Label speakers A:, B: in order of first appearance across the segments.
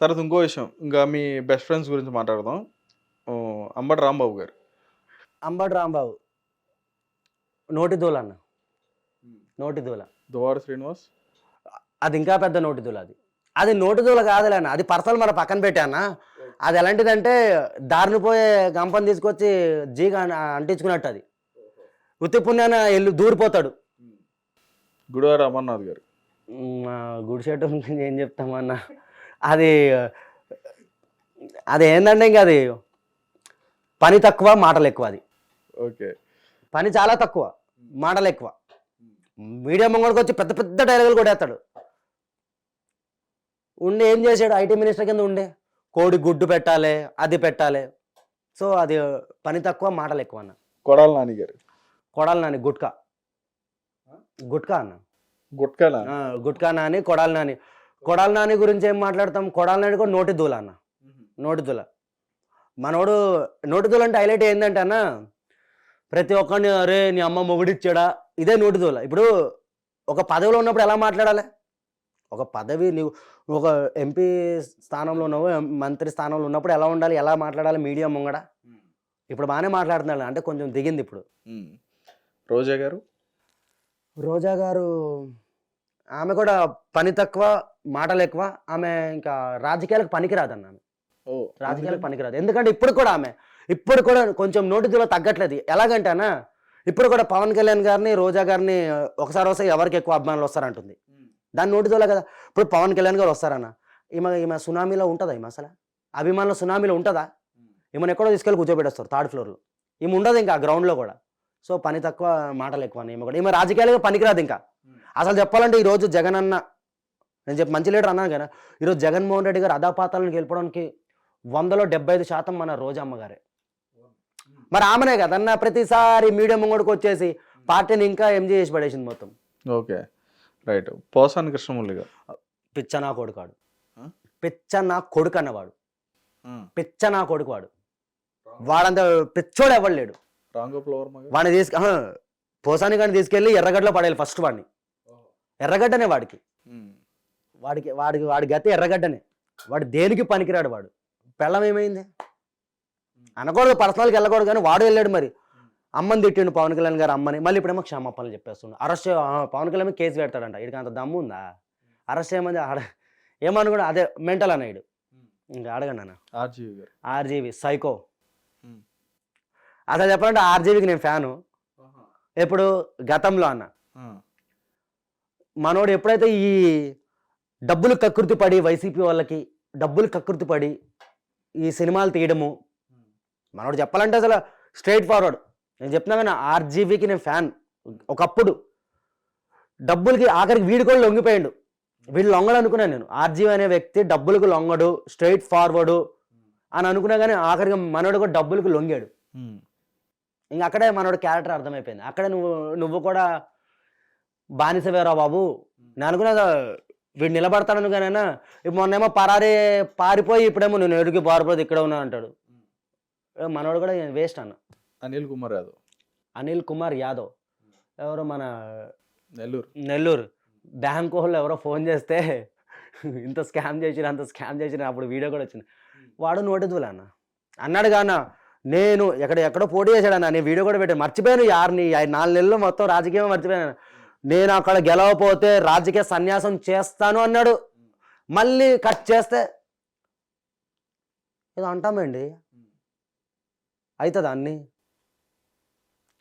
A: తర్వాత ఇంకో విషయం. ఇంకా మీ బెస్ట్ ఫ్రెండ్స్ గురించి మాట్లాడదాం. అంబటి రాంబాబు గారు.
B: అంబటి రాంబాబు. నోటి దూల అన్న. నోటి దూల.
A: దువాడ శ్రీనివాస్?
B: అది ఇంకా పెద్ద నోటి దూల అది. అది నోటి దూల కాదులే అన్న. అది పర్సనల్ మన పక్కన పెట్టానా అది ఎలాంటిదంటే దారిని పోయే గంపని తీసుకొచ్చి జీగా అంటించుకున్నట్టు అది. ఉత్తి పుణ్యాన ఎల్లు దూరిపోతాడు.
A: గుడివార అమర్నాథ్ గారు.
B: గురించి ఏం చెప్తామన్న? అది అది ఏంటంటే ఇంకా అది పని తక్కువ మాటలు ఎక్కువ అది.
A: ఓకే.
B: పని చాలా తక్కువ మాటలు ఎక్కువ. మీడియా ముంగడికి వచ్చి పెద్ద పెద్ద డైలాగులు కొడేస్తాడు ఉండి ఏం చేశాడు? ఐటీ మినిస్టర్ కింద ఉండే. కోడి గుడ్డు పెట్టాలి అది పెట్టాలి. సో అది పని తక్కువ మాటలు ఎక్కువ అన్న.
A: కొడాల నాని గారు.
B: కొడాలి నాని గుట్కా. గుట్కా అన్న.
A: గుట్కాల
B: ఆ, గుట్కా నాని కొడాలి నాని. కొడాలి నాని గురించి ఏం మాట్లాడతాం? కొడాలి నాని కూడా నోటి దూల అన్న. నోటి దూల. మనోడు నోటి దూల అంటే హైలైట్ ఏంటంటే అన్న ప్రతి ఒక్కరిని అరే నీ అమ్మ మొగుడిచ్చాడా? ఇదే నోటి దూల. ఇప్పుడు ఒక పదవిలో ఉన్నప్పుడు ఎలా మాట్లాడాలి? ఒక పదవి నీవు ఒక ఎంపీ స్థానంలో ఉన్నావు మంత్రి స్థానంలో ఉన్నప్పుడు ఎలా ఉండాలి? ఎలా మాట్లాడాలి? మీడియా ముంగడ? ఇప్పుడు బాగానే మాట్లాడుతున్నాడు అంటే కొంచెం దిగింది ఇప్పుడు.
A: రోజా గారు?
B: రోజా గారు ఆమె కూడా పని తక్కువ మాటలు ఎక్కువ ఆమె ఇంకా రాజకీయాలకు పనికిరాదన్న ఆమె.
A: ఓ
B: రాజకీయాలకు పనికిరాదు. ఎందుకంటే ఇప్పుడు కూడా ఆమె ఇప్పుడు కూడా కొంచెం నోటితో తగ్గట్లేదు. ఎలాగంటే అన్న ఇప్పుడు కూడా పవన్ కళ్యాణ్ గారిని రోజా గారిని ఒకసారి వస్తే ఎవరికి ఎక్కువ అభిమానులు వస్తారంటుంది. దాని నోటితోలే కదా. ఇప్పుడు పవన్ కళ్యాణ్ గారు వస్తారన్న. ఈమె ఈమె సునామీలో ఉంటుందా ఈమె అసలు? అభిమానుల సునామీలో ఉంటుందా? ఈమెను ఎక్కడో తీసుకెళ్ళి కూర్చోబెట్టేస్తారు థర్డ్ ఫ్లోర్లో ఈమె ఉండదు ఇంకా గ్రౌండ్లో కూడా. సో పని తక్కువ మాటలు ఎక్కువ అని ఈమె కూడా. ఈమె రాజకీయాలుగా పనికిరాదు ఇంకా. అసలు చెప్పాలంటే ఈరోజు జగన్ అన్న నేను చెప్పి మంచి లీడర్ అన్నాను కదా ఈరోజు జగన్మోహన్ రెడ్డి గారు అదాపాతాలను గెలపడానికి వందలో డెబ్బై ఐదు శాతం మన రోజమ్మ గారే. మరి ఆమెనే కదన్న ప్రతిసారి మీడియా ముంగడికి వచ్చేసి పార్టీని ఇంకా ఎంజీ చేసి పడేసింది మొత్తం.
A: Okay right. పోసాని కృష్ణమురళి గారు.
B: పిచ్చనా కొడుకాడు? పిచ్చనా కొడుకు అన్నవాడు. పిచ్చనా కొడుకు వాడు వాడంత పిచ్చోడు ఎవడు లేడు.
A: రాంగోపాల్ వర్మ గారు.
B: వాడిని తీసుకు పోసాని కానీ తీసుకెళ్ళి ఎర్రగడ్డలో పడేయాలి ఫస్ట్ వాడిని. ఎర్రగడ్డనే వాడికి. వాడికి వాడికి వాడి గతి ఎర్రగడ్డనే. వాడు దేనికి పనికిరాడు వాడు? పెళ్ళం ఏమైంది? అనకూడదు పర్సనల్కి వెళ్ళకూడదు కానీ వాడు వెళ్ళాడు మరి. అమ్మని తిట్టిండు పవన్ కళ్యాణ్ గారు అమ్మని. మళ్ళీ ఇప్పుడేమో క్షమాపణలు చెప్పేస్తుండు. అరెస్ట్ పవన్ కళ్యాణ్ కేసు పెడతాడంట. ఇడికి అంత దమ్ము ఉందా? అరెస్ట్ చేయమని ఆడ ఏమనుకున్నా అదే మెంటల్ అన్నాడు ఇంకా అడగండి అన్న
A: ఆర్జీవి గారు.
B: RGV psycho. అసలు చెప్పాలంటే ఆర్జీవికి నేను ఫ్యాను. ఎప్పుడు? గతంలో అన్న. మనోడు ఎప్పుడైతే ఈ డబ్బులు కకృతి పడి వైసీపీ వాళ్ళకి డబ్బులు కకృతి పడి ఈ సినిమాలు తీయడము మనోడు చెప్పాలంటే అసలు స్ట్రైట్ ఫార్వర్డ్. నేను చెప్తున్నా కానీ ఆర్జీవీకి నేను ఫ్యాన్. ఒకప్పుడు డబ్బులకి ఆఖరికి వీడు కూడా లొంగిపోయాడు. వీడు లొంగడు అనుకున్నాను నేను. ఆర్జీవీ అనే వ్యక్తి డబ్బులకు లొంగడు స్ట్రైట్ ఫార్వర్డు అని అనుకున్నా కానీ ఆఖరికి మనోడు కూడా డబ్బులకు లొంగాడు. ఇంకా అక్కడే మనోడు క్యారెక్టర్ అర్థమైపోయింది. అక్కడే నువ్వు నువ్వు కూడా బానిసవేరా బాబు నేను అనుకున్నా వీడు నిలబడతాను కానీ ఇప్పుడు మొన్నేమో పరారి పారిపోయి ఇప్పుడేమో నేను ఎడుగు పారిపోతే ఇక్కడ ఉన్నా అంటాడు. మనోడు కూడా వేస్ట్ అన్న.
A: అనిల్ కుమార్ యాదవ్.
B: అనిల్ కుమార్ యాదవ్. ఎవరు మన
A: నెల్లూరు.
B: నెల్లూరు. బ్యాంక్ వాళ్ళు ఎవరో ఫోన్ చేస్తే ఇంత స్కామ్ చేసిన అంత స్కామ్ చేసిన అప్పుడు వీడియో కూడా వచ్చింది. వాడు నోటిద్దులే అన్న. అన్నాడు కాన నేను ఎక్కడ ఎక్కడో పోటీ చేశాడు అన్న నేను వీడియో కూడా పెట్టాను. మర్చిపోయాను యారిని నాలుగు నెలలు మొత్తం రాజకీయం మర్చిపోయాను నేను అక్కడ గెలవపోతే రాజకీయ సన్యాసం చేస్తాను అన్నాడు. మళ్ళీ కట్ చేస్తే ఏదో అంటామండి అవుతుంది అన్ని?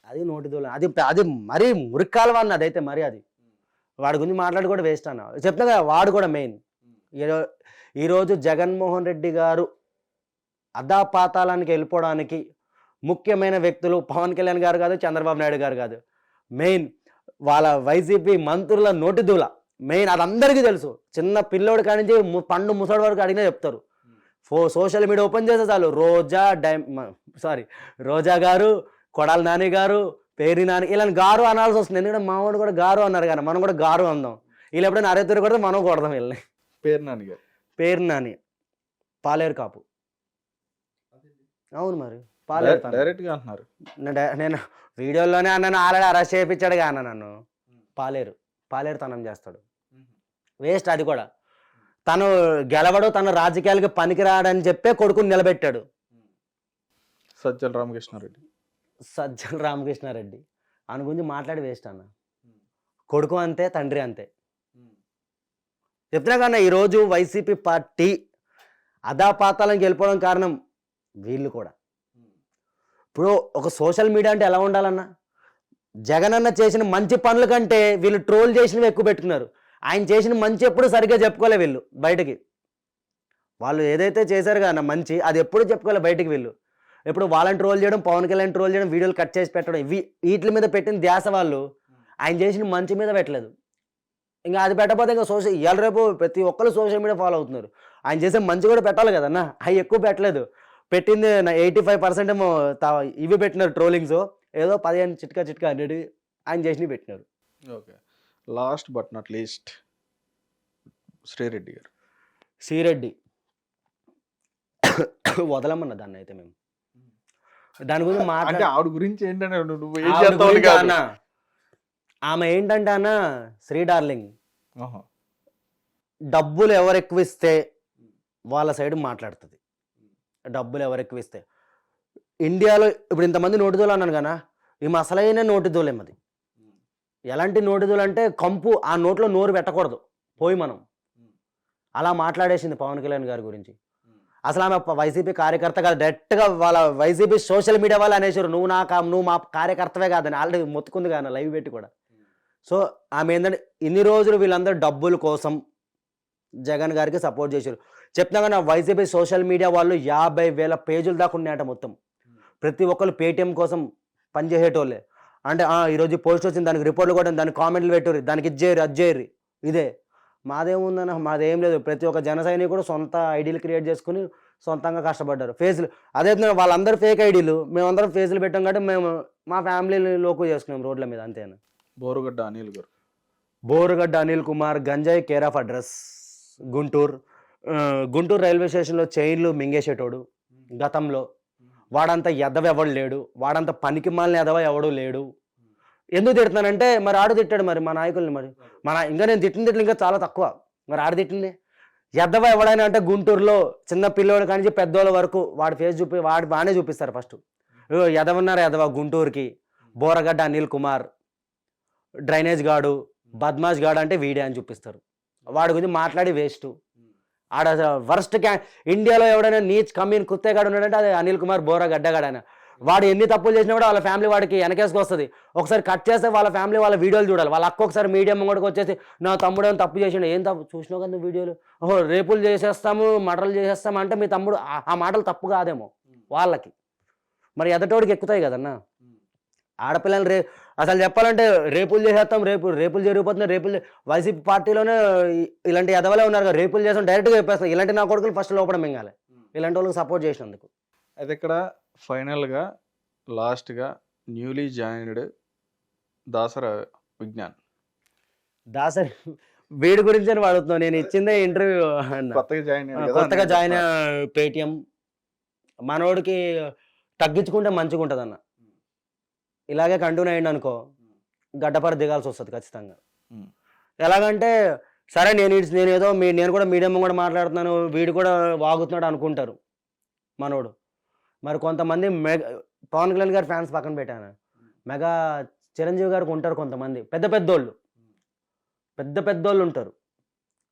B: అది నోటిదోల అది అది మరీ మురికాలు అన్న అదైతే మరీ అది. వాడి గురించి మాట్లాడి కూడా వేస్ట్ అన్న. చెప్తున్నా కదా వాడు కూడా మెయిన్. ఈరో- ఈరోజు జగన్మోహన్ రెడ్డి గారు అదాపాతాలానికి వెళ్ళిపోవడానికి ముఖ్యమైన వ్యక్తులు పవన్ కళ్యాణ్ గారు కాదు చంద్రబాబు నాయుడు గారు కాదు. మెయిన్ వాళ్ళ వైసీపీ మంత్రుల నోటిదూల మెయిన్ అది అందరికీ తెలుసు. చిన్న పిల్లోడు కానించి ము- పండు ముసడి వరకు అడిగినా చెప్తారు. ఫో సోషల్ మీడియా ఓపెన్ చేస్తే చాలు. రోజా డై సారీ రోజా గారు కొడాల నాని గారు పేరి నాని ఇలా గారు అనాల్సి వస్తుంది. ఎందుకంటే మావాడు కూడా గారు అన్నారు కానీ మనం కూడా గారు అందాం. వీళ్ళు ఎప్పుడైనా అరెత్తురు కొడితే మనం కొడదాం వీళ్ళని.
A: పేరు నాని గారు.
B: పేరు నాని. పాలేరు కాపు. అవును మరి.
A: డైరెక్ట్గా అంటున్నారు.
B: నేను వీడియోలోనే అన్నాను ఆల్రెడీ అరెస్ట్ చేయించాడు అన్న నన్ను. పాలేరు పాలేరు. తనం చేస్తాడు. వేస్ట్ అది కూడా. తను గెలవడు తన రాజకీయాలకి పనికిరాడని చెప్పే కొడుకుని నిలబెట్టాడు.
A: సజ్జల రామకృష్ణారెడ్డి.
B: సజ్జల రామకృష్ణారెడ్డి. ఆయన గురించి మాట్లాడి వేస్ట్ అన్న. కొడుకు అంతే తండ్రి అంతే. చెప్తున్నా కన్నా ఈరోజు వైసీపీ పార్టీ అదాపాతాలను గెలిపోవడం కారణం వీళ్ళు కూడా. ఇప్పుడు ఒక సోషల్ మీడియా అంటే ఎలా ఉండాలన్నా? జగన్ అన్న చేసిన మంచి పనుల కంటే వీళ్ళు ట్రోల్ చేసినవి ఎక్కువ పెట్టుకున్నారు. ఆయన చేసిన మంచి ఎప్పుడు సరిగ్గా చెప్పుకోలే వీళ్ళు బయటకి. వాళ్ళు ఏదైతే చేశారు కదా మంచి అది ఎప్పుడు చెప్పుకోలే బయటికి వీళ్ళు. ఇప్పుడు వాళ్ళని ట్రోల్ చేయడం పవన్ కళ్యాణ్ ట్రోల్ చేయడం వీడియోలు కట్ చేసి పెట్టడం ఇవి వీటి మీద పెట్టిన ధ్యాస వాళ్ళు ఆయన చేసిన మంచి మీద పెట్టలేదు. ఇంకా అది పెట్టకపోతే ఇంకా సోషల్ ఇవాళ రేపు ప్రతి ఒక్కరు సోషల్ మీడియా ఫాలో అవుతున్నారు. ఆయన చేసే మంచి కూడా పెట్టాలి కదన్నా? అవి ఎక్కువ పెట్టలేదు. పెట్టింది ఎయిటీ ఫైవ్ పర్సెంట్ ఏమో తా- ఇవి పెట్టినారు ట్రోలింగ్స్ ఏదో పదిహేను చిట్కా చిట్కా హండ్రెడ్ ఆయన చేసినవి పెట్టినారు.
A: Okay. Last but not least Sri Reddy గారు.
B: శ్రీరెడ్డి. వదలమన్న దాన్ని అయితే మేము. దాని గురించి మాట్లాడ
A: ఆవిడ గురించి ఏంటంటే నువ్వు ఏం చేస్తావు
B: అన్న. ఆమె ఏంటంటే అన్న శ్రీ డార్లింగ్. డబ్బులు ఎవరు ఎక్కువ ఇస్తే వాళ్ళ సైడ్ మాట్లాడుతుంది. డబ్బులు ఎవరు ఎక్కువ ఇస్తే. ఇండియాలో ఇప్పుడు ఇంతమంది నోటిదోలు అన్నాను కదా ఈ అసలైన నోటిదోలేం అది. ఎలాంటి నోటిదోలు అంటే కంపు ఆ నోట్లో నోరు పెట్టకూడదు పోయి మనం. అలా మాట్లాడేసింది పవన్ కళ్యాణ్ గారి గురించి. అసలు ఆమె వైసీపీ కార్యకర్త కాదు డైరెక్ట్గా వాళ్ళ వైసీపీ సోషల్ మీడియా వాళ్ళు అనేసారు నువ్వు నా కా- నువ్వు మా కార్యకర్తవే కాదని ఆల్రెడీ మొత్తుకుంది కానీ లైవ్ పెట్టి కూడా. సో ఆమె ఏంటంటే ఇన్ని రోజులు వీళ్ళందరూ డబ్బుల కోసం జగన్ గారికి సపోర్ట్ చేశారు. చెప్తున్నా కానీ వైసీపీ సోషల్ మీడియా వాళ్ళు యాభై వేల పేజీల దాకా ఉన్నాయట మొత్తం. ప్రతి ఒక్కరు పేటిఎం కోసం పనిచేసేటోళ్ళే అంటే "ఆ, ఈరోజు పోస్ట్ వచ్చింది దానికి రిపోర్ట్లు కూడా దానికి కామెంట్లు పెట్టుర్రి దానికి ఇది చేయరు అది చేయరు. ఇదే. మాదేముందన్న మాదేం లేదు. ప్రతి ఒక్క జన సైనికుడు సొంత ఐడీలు క్రియేట్ చేసుకుని సొంతంగా కష్టపడ్డారు. ఫేజ్లు అదే వాళ్ళందరూ ఫేక్ ఐడీలు మేమందరం ఫేజ్లు పెట్టాం కాబట్టి మేము మా ఫ్యామిలీ లోకు చేసుకున్నాం రోడ్ల మీద అంతేనా?
A: బోరుగడ్డ అనిల్ గారు.
B: బోరుగడ్డ అనిల్ కుమార్ గంజాయి care of address Guntur. Guntur railway స్టేషన్లో చైన్లు మింగేసేటోడు గతంలో. వాడంత ఎదవ ఎవడు లేడు. వాడంత పనికి మాలిన ఎదవ ఎవడు లేడు. ఎందుకు తిడుతున్నానంటే మరి ఆడు తిట్టాడు మరి మా నాయకుల్ని మరి. మన ఇంకా నేను తిట్టిన తిట్లు ఇంకా చాలా తక్కువ. మరి ఆడు తిట్టింది? ఎద్దవ ఎవడైనా అంటే గుంటూరులో చిన్న పిల్లోడు కానించి పెద్దోళ్ళ వరకు వాడి ఫేస్ చూపి వాడి బాగానే చూపిస్తారు ఫస్ట్. ఎదవన్నారు ఎదవ గుంటూరుకి? బోరగడ్డ అనిల్ కుమార్ డ్రైనేజ్ గాడు బద్మాష్ గాడు అంటే వీడే అని చూపిస్తారు. వాడి గురించి మాట్లాడి వేస్ట్. ఆడ వర్స్ట్ క్యా ఇండియాలో ఎవడైనా నీచ్ కమీన్ కుత్తేగాడు ఉన్నాడంటే అది అనిల్ కుమార్ బోరా గడ్డగాడు ఆయన వాడు ఎన్ని తప్పులు చేసినా కూడా వాళ్ళ ఫ్యామిలీ వాడికి వెనకేసుకు వస్తుంది. ఒకసారి కట్ చేస్తే వాళ్ళ ఫ్యామిలీ వాళ్ళ వీడియోలు చూడాలి. వాళ్ళ అక్క ఒకసారి మీడియం ముంగడికి వచ్చేసి నా తమ్ముడు ఏం తప్పు చేసిండు? ఏం తప్పు? చూసినావు కదా వీడియోలు? ఓహో రేపులు చేసేస్తాము మటలు చేసేస్తాము అంటే మీ తమ్ముడు ఆ- ఆ మాటలు తప్పు కాదేమో వాళ్ళకి. మరి ఎదటోడికి ఎక్కుతాయి కదన్నా? ఆడపిల్లలు రే అసలు చెప్పాలంటే రేపులు చేసేస్తాం రేపు రేపులు జరిగిపోతున్నాయి రేపులు వైసీపీ పార్టీలోనే ఇలాంటి ఎదవలే ఉన్నారు కదా రేపులు చేస్తాం డైరెక్ట్గా చెప్పేస్తాం. ఇలాంటి నా కొడుకులు ఫస్ట్ లోపల మింగాలి. ఇలాంటి వాళ్ళకి సపోర్ట్ చేసినందుకు.
A: అయితే ఇక్కడ ఫైనల్గా లాస్ట్గా న్యూలీ జాయిన్డ్ దాసర విజ్ఞాన్.
B: దాసరి వీడి గురించి అని వాడుతున్నావు నేను ఇచ్చిందే ఇంటర్వ్యూ
A: కొత్తగా జాయిన్
B: కొత్తగా జాయిన్. పేటిఎం. మనోడికి తగ్గించుకుంటే మంచిగా ఉంటుంది అన్న ఇలాగే కంటిన్యూ అయ్యింది అనుకో గడ్డపర దిగాల్సి వస్తుంది ఖచ్చితంగా. ఎలాగంటే సరే నేను నేను ఏదో మీ నేను కూడా మీడియం కూడా మాట్లాడుతున్నాను వీడు కూడా వాగుతున్నాడు అనుకుంటారు మనోడు. మరి కొంతమంది మెగా పవన్ కళ్యాణ్ గారి ఫ్యాన్స్ పక్కన పెట్టాను? మెగా చిరంజీవి గారికి ఉంటారు కొంతమంది. పెద్ద పెద్దోళ్ళు. పెద్ద పెద్దోళ్ళు ఉంటారు.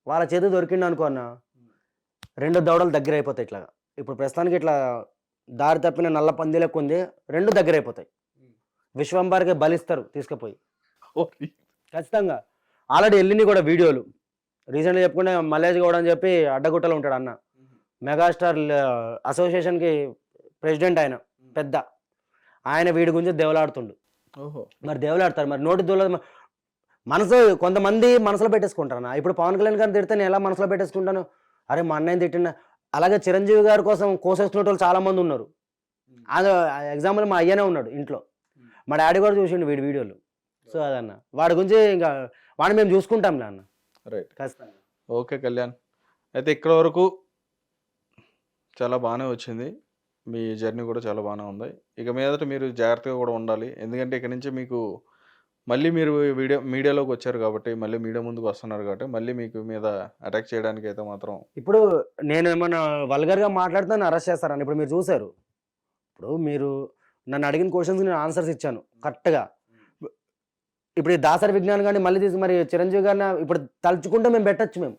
B: వాళ్ళ చేతి దొరికిండు అనుకోన్నా రెండు దవడలు దగ్గర అయిపోతాయి ఇట్లా ఇప్పుడు ప్రస్తుతానికి ఇట్లా దారి తప్పిన నల్ల పంది లెక్క ఉంది రెండు దగ్గర అయిపోతాయి విశ్వంబార్కి బలిస్తారు తీసుకుపోయి. ఖచ్చితంగా. ఆల్రెడీ వెళ్ళినాయి కూడా వీడియోలు. రీసెంట్గా చెప్పుకుంటే మల్లేష్ గౌడ్ అని చెప్పి అడ్డగుట్టలో ఉంటాడు అన్న. మెగాస్టార్ అసోసియేషన్కి ప్రెసిడెంట్ ఆయన పెద్ద. ఆయన వీడి గురించి దేవులాడుతుండు.
A: ఓహో.
B: మరి దేవులాడతారు. మరి నోటి దూల మనసు కొంతమంది మనసులో పెట్టేసుకుంటారు అన్న ఇప్పుడు పవన్ కళ్యాణ్ గారిని తిడితే నేను ఎలా మనసులో పెట్టేసుకుంటాను? అరే మా అన్నయ్యని తిట్టిన అలాగే చిరంజీవి గారి కోసం కోసేసుకునే వాళ్ళు చాలా మంది ఉన్నారు అది ఎగ్జాంపుల్ మా అయ్యనే ఉన్నాడు ఇంట్లో. మా డాడీ కూడా చూసిండు వీడి వీడియోలు. సో అదన్న. వాడి గురించి ఇంకా వాడిని మేము చూసుకుంటాంలే అన్న.
A: రైట్
B: ఖచ్చితంగా.
A: ఓకే కళ్యాణ్. అయితే ఇక్కడ వరకు చాలా బాగానే వచ్చింది. మీ జర్నీ కూడా చాలా బాగానే ఉంది. ఇక మీదట మీరు జాగ్రత్తగా కూడా ఉండాలి. ఎందుకంటే ఇక్కడ నుంచి మీకు మళ్ళీ మీరు వీడియో మీడియాలోకి వచ్చారు కాబట్టి మళ్ళీ మీడియా ముందుకు వస్తున్నారు కాబట్టి మళ్ళీ మీకు మీద అటాక్ చేయడానికి అయితే మాత్రం
B: ఇప్పుడు నేను ఏమన్నా వల్గర్గా మాట్లాడితే నన్ను అరెస్ట్ చేస్తారని? ఇప్పుడు మీరు చూశారు. ఇప్పుడు మీరు నన్ను అడిగిన క్వశ్చన్స్ నేను ఆన్సర్స్ ఇచ్చాను కరెక్ట్గా ఇప్పుడు ఈ దాసరి విజ్ఞాన్ కానీ మళ్ళీ తీసి మరి చిరంజీవి గారిని ఇప్పుడు తలుచుకుంటే మేము పెట్టచ్చు మేము.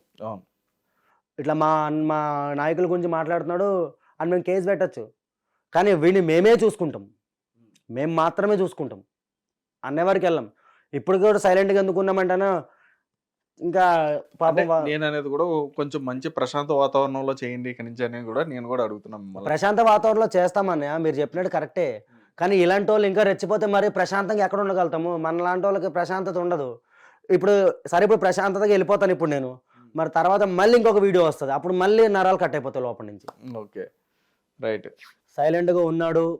B: ఇట్లా మా మా నాయకుల గురించి మాట్లాడుతున్నాడు అని మేము కేసు పెట్టచ్చు. కానీ వీడిని మేమే చూసుకుంటాం. మేము మాత్రమే చూసుకుంటాం. అన్నవరకు వెళ్ళాం. ఇప్పుడు కూడా సైలెంట్గా ఎందుకున్నామంటేనా ఇంకా
A: అంటే
B: పాపం వా-
A: నేను అనేది కూడా కొంచెం మంచి ప్రశాంత వాతావరణంలో చేయండి ఇక్కడి నుంచి అని కూడా నేను కూడా అడుగుతున్నాను మిమ్మల్ని.
B: ప్రశాంత వాతావరణంలో చేస్తామన్నయ్య మీరు చెప్పినట్టు కరెక్టే. కానీ ఇలాంటి వాళ్ళు ఇంకా రెచ్చిపోతే మరి ప్రశాంతంగా ఎక్కడ ఉండగలుగుతాము? మన లాంటి వాళ్ళకి ప్రశాంతత ఉండదు. ఇప్పుడు సరే ఇప్పుడు ప్రశాంతతగా వెళ్ళిపోతాను ఇప్పుడు నేను. మరి తర్వాత మళ్ళీ ఇంకొక వీడియో వస్తుంది. అప్పుడు మళ్ళీ నరాలు కట్ అయిపోతాయి లోపల నుంచి.
A: ఓకే. రైట్.
B: సైలెంట్గా ఉన్నాడు.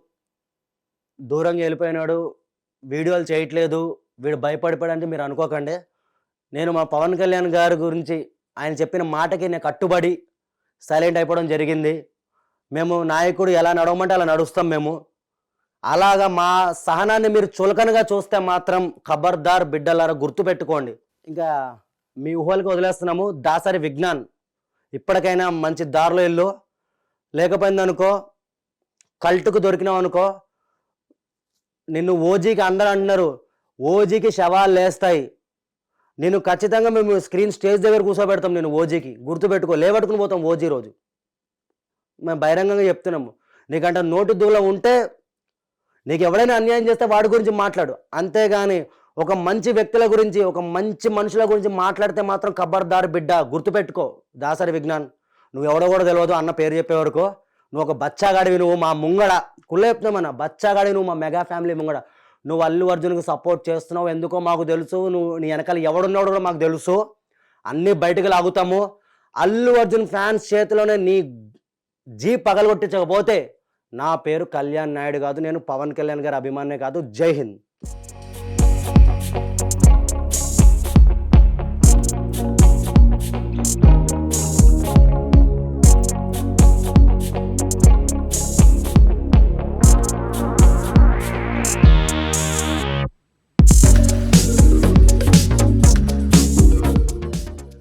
B: దూరంగా వెళ్ళిపోయినాడు. వీడియోలు చేయట్లేదు. వీడు భయపడిపోయాడంటే మీరు అనుకోకండి. నేను మా పవన్ కళ్యాణ్ గారి గురించి ఆయన చెప్పిన మాటకి నేను కట్టుబడి సైలెంట్ అయిపోవడం జరిగింది. మేము నాయకుడు ఎలా నడవమంటే అలా నడుస్తాం మేము. అలాగా మా సహనాన్ని మీరు చులకనగా చూస్తే మాత్రం ఖబర్దార్ బిడ్డలారా గుర్తుపెట్టుకోండి ఇంకా మీ ఊహలకి వదిలేస్తున్నాము. దాసరి విజ్ఞాన్. ఇప్పటికైనా మంచి దారిలో ఇల్లు లేకపోయిందనుకో కల్టుకు దొరికినావు అనుకో నిన్ను ఓజీకి అందరూ అంటున్నారు. ఓజీకి శవాలు లేస్తాయి. నేను ఖచ్చితంగా మేము స్క్రీన్ స్టేజ్ దగ్గర కూర్చోబెడతాం నేను ఓజీకి. గుర్తుపెట్టుకో లేవట్టుకుని పోతాం ఓజీ రోజు. మేము బహిరంగంగా చెప్తున్నాము. నీకంటే నోటి దూల ఉంటే నీకు ఎవడైనా అన్యాయం చేస్తే వాడి గురించి మాట్లాడు. అంతేగాని ఒక మంచి వ్యక్తుల గురించి ఒక మంచి మనుషుల గురించి మాట్లాడితే మాత్రం కబ్బర్దారు బిడ్డ. గుర్తుపెట్టుకో దాసరి విజ్ఞాన్. నువ్వు ఎవడో కూడా తెలియదు అన్న పేరు చెప్పే వరకు. నువ్వు ఒక బచ్చాగాడివి నువ్వు మా ముంగడ. కుళ్ళ చెప్తున్నామన్న బచ్చాగాడి నువ్వు మా మెగా ఫ్యామిలీ ముంగడ. నువ్వు అల్లు అర్జున్కి సపోర్ట్ చేస్తున్నావు ఎందుకో మాకు తెలుసు నువ్వు నీ వెనకాల ఎవడున్నాడో కూడా మాకు తెలుసు. అన్నీ బయటకు లాగుతాము. అల్లు అర్జున్ ఫ్యాన్స్ చేతిలోనే నీ జీ పగలగొట్టించకపోతే నా పేరు కళ్యాణ్ నాయుడు కాదు నేను పవన్ కళ్యాణ్ గారి అభిమానే కాదు. జై హింద్.